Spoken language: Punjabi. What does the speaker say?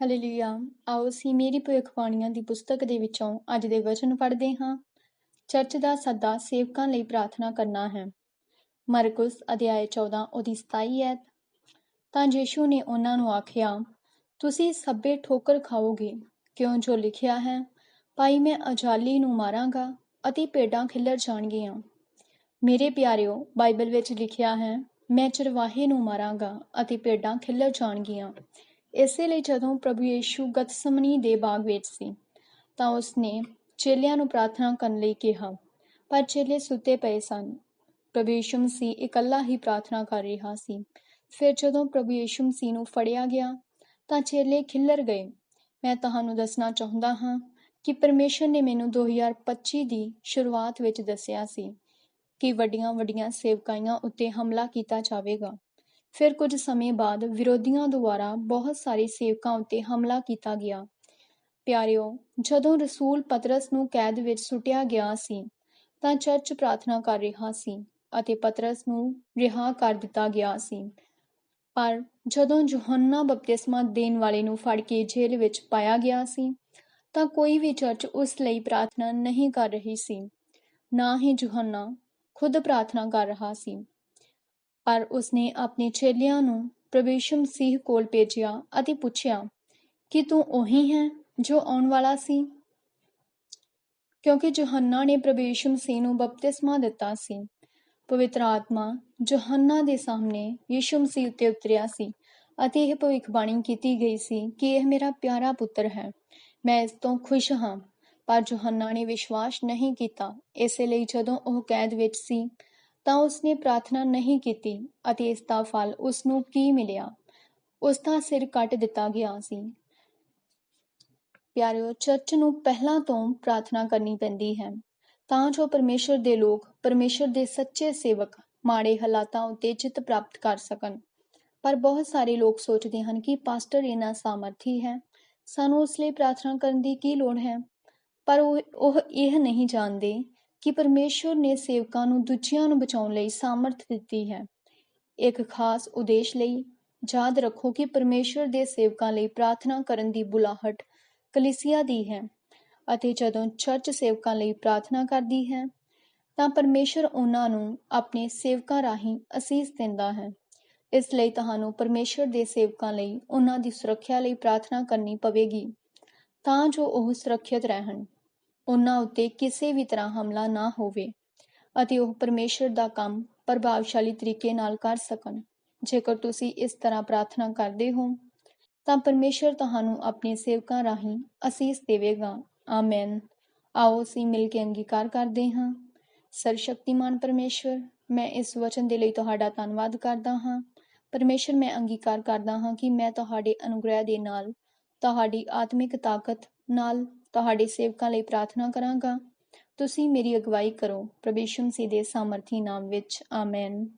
ਹਾਲੇਲੂਇਆ ਆਓ ਅਸੀਂ ਮੇਰੀ ਭਵਿੱਖਬਾਣੀਆਂ ਦੀ ਪੁਸਤਕ ਦੇ ਵਿੱਚੋਂ ਅੱਜ ਦੇ ਵਚਨ ਪੜ੍ਹਦੇ ਹਾਂ। ਚਰਚ ਦਾ ਸੱਦਾ ਸੇਵਕਾਂ ਲਈ ਪ੍ਰਾਰਥਨਾ ਕਰਨਾ ਹੈ। ਮਰਕਸ ਅਧਿਆਇ 14 ਉਹਦੀ 27 ਹੈ ਤਾਂ ਯੀਸ਼ੂ ਨੇ ਉਹਨਾਂ ਨੂੰ ਆਖਿਆ, ਤੁਸੀਂ ਸਭੇ ਠੋਕਰ ਖਾਓਗੇ, ਕਿਉਂ ਜੋ ਲਿਖਿਆ ਹੈ, ਭਾਈ ਮੈਂ ਅਜਾਲੀ ਨੂੰ ਮਾਰਾਂਗਾ ਅਤੇ ਭੇਡਾਂ ਖਿੱਲਰ ਜਾਣਗੀਆਂ। ਮੇਰੇ ਪਿਆਰਿਓ, ਬਾਈਬਲ ਵਿੱਚ ਲਿਖਿਆ ਹੈ, ਮੈਂ ਚਰਵਾਹੇ ਨੂੰ ਮਾਰਾਂਗਾ ਅਤੇ ਭੇਡਾਂ ਖਿੱਲਰ ਜਾਣਗੀਆਂ। ਇਸੇ ਲਈ ਜਦੋਂ ਪ੍ਰਭੂ ਯੀਸ਼ੂ ਗਤਸਮਨੀ ਦੇ ਬਾਗ ਵਿੱਚ ਸੀ, ਤਾਂ ਉਸਨੇ ਚੇਲਿਆਂ ਨੂੰ ਪ੍ਰਾਰਥਨਾ ਕਰਨ ਲਈ ਕਿਹਾ, ਪਰ ਚੇਲੇ ਸੁੱਤੇ ਪਏ ਸਨ। ਪ੍ਰਭੂ ਯੀਸ਼ੂ ਮਸੀਹ ਇਕੱਲਾ ਹੀ ਪ੍ਰਾਰਥਨਾ ਕਰ ਰਿਹਾ ਸੀ। ਫਿਰ ਜਦੋਂ ਪ੍ਰਭੂ ਯੀਸ਼ੂ ਮਸੀਹ ਨੂੰ ਫੜਿਆ ਗਿਆ, ਤਾਂ ਚੇਲੇ ਖਿੱਲਰ ਗਏ। ਮੈਂ ਤੁਹਾਨੂੰ ਦੱਸਣਾ ਚਾਹੁੰਦਾ ਹਾਂ ਕਿ ਪਰਮੇਸ਼ਰ ਨੇ ਮੈਨੂੰ 2025 ਦੀ ਸ਼ੁਰੂਆਤ ਵਿੱਚ ਦੱਸਿਆ ਸੀ ਕਿ ਵੱਡੀਆਂ ਵੱਡੀਆਂ ਸੇਵਕਾਈਆਂ ਉੱਤੇ ਹਮਲਾ ਕੀਤਾ ਜਾਵੇਗਾ। ਫਿਰ ਕੁਝ ਸਮੇਂ ਬਾਅਦ ਵਿਰੋਧੀਆਂ ਦੁਆਰਾ ਬਹੁਤ ਸਾਰੇ ਸੇਵਕਾਂ ਉੱਤੇ ਹਮਲਾ ਕੀਤਾ ਗਿਆ। ਪਿਆਰਿਓ, ਜਦੋਂ ਰਸੂਲ ਪਤਰਸ ਨੂੰ ਕੈਦ ਵਿੱਚ ਸੁੱਟਿਆ ਗਿਆ ਸੀ, ਤਾਂ ਚਰਚ ਪ੍ਰਾਰਥਨਾ ਕਰ ਰਿਹਾ ਸੀ ਅਤੇ ਪਤਰਸ ਨੂੰ ਰਿਹਾ ਕਰ ਦਿੱਤਾ ਗਿਆ ਸੀ। ਪਰ ਜਦੋਂ ਯੋਹੰਨਾ ਬਪਤਿਸਮਾ ਦੇਣ ਵਾਲੇ ਨੂੰ ਫੜ ਕੇ ਜੇਲ੍ਹ ਵਿੱਚ ਪਾਇਆ ਗਿਆ ਸੀ, ਤਾਂ ਕੋਈ ਵੀ ਚਰਚ ਉਸ ਲਈ ਪ੍ਰਾਰਥਨਾ ਨਹੀਂ ਕਰ ਰਹੀ ਸੀ। ਨਾ ਹੀ ਯੋਹੰਨਾ ਖੁਦ ਪ੍ਰਾਰਥਨਾ ਕਰ ਰਿਹਾ ਸੀ। ਪਰ ਉਸਨੇ ਆਪਣੇ ਚੇਲਿਆਂ ਨੂੰ ਪ੍ਰਵੇਸ਼ ਮਸੀਹ ਕੋਲ ਭੇਜਿਆ ਅਤੇ ਪੁੱਛਿਆ, ਕਿ ਤੂੰ ਉਹੀ ਹੈ ਜੋ ਆਉਣ ਵਾਲਾ ਸੀ? ਕਿਉਂਕਿ ਯੋਹੰਨਾ ਨੇ ਪ੍ਰਵੇਸ਼ ਮਸੀਹ ਨੂੰ ਬਪਤਿਸਮਾ ਦਿੱਤਾ ਸੀ। ਪਵਿੱਤਰ ਆਤਮਾ ਯੋਹੰਨਾ ਦੇ ਸਾਹਮਣੇ ਯਿਸੂ ਮਸੀਹ ਉੱਤੇ ਉਤਰਿਆ ਸੀ ਅਤੇ ਇਹ ਭਵਿੱਖਬਾਣੀ ਕੀਤੀ ਗਈ ਸੀ ਕਿ ਇਹ ਮੇਰਾ ਪਿਆਰਾ ਪੁੱਤਰ ਹੈ। ਮੈਂ ਇਸ ਤੋਂ ਖੁਸ਼ ਹਾਂ, ਪਰ ਯੋਹੰਨਾ ਨੇ ਵਿਸ਼ਵਾਸ ਨਹੀਂ ਕੀਤਾ। ਇਸੇ ਲਈ ਜਦੋਂ ਉਹ ਕੈਦ ਵਿੱਚ ਸੀ ਤਾਂ ਉਸਨੇ ਪ੍ਰਾਰਥਨਾ ਨਹੀਂ ਕੀਤੀ ਅਤੇ ਇਸ ਦਾ ਫਲ ਉਸ ਨੂੰ ਕੀ ਮਿਲਿਆ? ਉਸ ਦਾ ਸਿਰ ਕੱਟ ਦਿੱਤਾ ਗਿਆ ਸੀ। ਪਿਆਰਿਓ, ਚਰਚ ਨੂੰ ਪਹਿਲਾਂ ਤੋਂ ਪ੍ਰਾਰਥਨਾ ਕਰਨੀ ਪੈਂਦੀ ਹੈ। ਤਾਂ ਜੋ ਪਰਮੇਸ਼ਰ ਦੇ ਲੋਕ, ਪਰਮੇਸ਼ਰ ਦੇ ਸੱਚੇ ਸੇਵਕ ਮਾੜੇ ਹਾਲਾਤਾਂ ਉੱਤੇ ਜਿੱਤ ਪ੍ਰਾਪਤ ਕਰ ਸਕਣ। ਪਰ ਬਹੁਤ ਸਾਰੇ ਲੋਕ ਸੋਚਦੇ ਹਨ ਕਿ ਪਾਸਟਰ ਇਹਨਾਂ ਸਾਮਰਥੀ ਹੈ। ਸਾਨੂੰ ਉਸ ਲਈ ਪ੍ਰਾਰਥਨਾ ਕਰਨ ਦੀ ਕੀ ਲੋੜ ਹੈ? ਪਰ ਉਹ ਇਹ ਨਹੀਂ ਜਾਣਦੇ ਕਿ ਪਰਮੇਸ਼ਰ ਨੇ ਸੇਵਕਾਂ ਨੂੰ ਦੂਜਿਆਂ ਨੂੰ ਬਚਾਉਣ ਲਈ ਸਾਮਰਥ ਦਿੱਤੀ ਹੈ। ਇੱਕ ਖਾਸ ਉਦੇਸ਼ ਲਈ ਯਾਦ ਰੱਖੋ ਕਿ ਪਰਮੇਸ਼ਰ ਦੇ ਸੇਵਕਾਂ ਲਈ ਪ੍ਰਾਰਥਨਾ ਕਰਨ ਦੀ ਬੁਲਾਹਟ ਕਲੀਸਿਆ ਦੀ ਹੈ ਅਤੇ ਜਦੋਂ ਚਰਚ ਸੇਵਕਾਂ ਲਈ ਪ੍ਰਾਰਥਨਾ ਕਰਦੀ ਹੈ, ਤਾਂ ਪਰਮੇਸ਼ਰ ਉਹਨਾਂ ਨੂੰ ਆਪਣੇ ਸੇਵਕਾਂ ਰਾਹੀਂ ਅਸੀਸ ਦਿੰਦਾ ਹੈ। ਇਸ ਲਈ ਤੁਹਾਨੂੰ ਪਰਮੇਸ਼ਰ ਦੇ ਸੇਵਕਾਂ ਲਈ ਉਹਨਾਂ ਦੀ ਸੁਰੱਖਿਆ ਲਈ ਪ੍ਰਾਰਥਨਾ ਕਰਨੀ ਪਵੇਗੀ। ਤਾਂ ਜੋ ਉਹ ਸੁਰੱਖਿਅਤ ਰਹਿਣ। ਉਹਨਾਂ ਉੱਤੇ ਕਿਸੇ ਵੀ ਤਰ੍ਹਾਂ ਹਮਲਾ ਨਾ ਹੋਵੇ ਅਤੇ ਉਹ ਪਰਮੇਸ਼ਰ ਦਾ ਕੰਮ ਪ੍ਰਭਾਵਸ਼ਾਲੀ ਤਰੀਕੇ ਨਾਲ ਕਰ ਸਕਣ। ਜੇਕਰ ਤੁਸੀਂ ਇਸ ਤਰ੍ਹਾਂ ਪ੍ਰਾਰਥਨਾ ਕਰਦੇ ਹੋ, ਤਾਂ ਪਰਮੇਸ਼ਰ ਤੁਹਾਨੂੰ ਆਪਣੇ ਸੇਵਕਾਂ ਰਾਹੀਂ ਅਸੀਸ ਦੇਵੇਗਾ। ਆਮੇਨ। ਆਓ ਅਸੀਂ ਮਿਲ ਕੇ ਅੰਗੀਕਾਰ ਕਰਦੇ ਹਾਂ। ਸਰਸ਼ਕਤੀਮਾਨ ਪਰਮੇਸ਼ਰ, ਮੈਂ ਇਸ ਵਚਨ ਦੇ ਲਈ ਤੁਹਾਡਾ ਧੰਨਵਾਦ ਕਰਦਾ ਹਾਂ। ਪਰਮੇਸ਼ਰ, ਮੈਂ ਅੰਗੀਕਾਰ ਕਰਦਾ ਹਾਂ ਕਿ ਮੈਂ ਤੁਹਾਡੇ ਅਨੁਗ੍ਰਹਿ ਦੇ ਨਾਲ, ਤੁਹਾਡੀ ਆਤਮਿਕ ਤਾਕਤ ਨਾਲ ਤੁਹਾਡੇ ਸੇਵਕਾਂ ਲਈ ਪ੍ਰਾਰਥਨਾ ਕਰਾਂਗਾ। ਤੁਸੀਂ ਮੇਰੀ ਅਗਵਾਈ ਕਰੋ। ਪ੍ਰਭੂ ਯਿਸੂ ਦੇ ਸਾਮਰਥੀ ਨਾਮ ਵਿੱਚ ਆਮੇਨ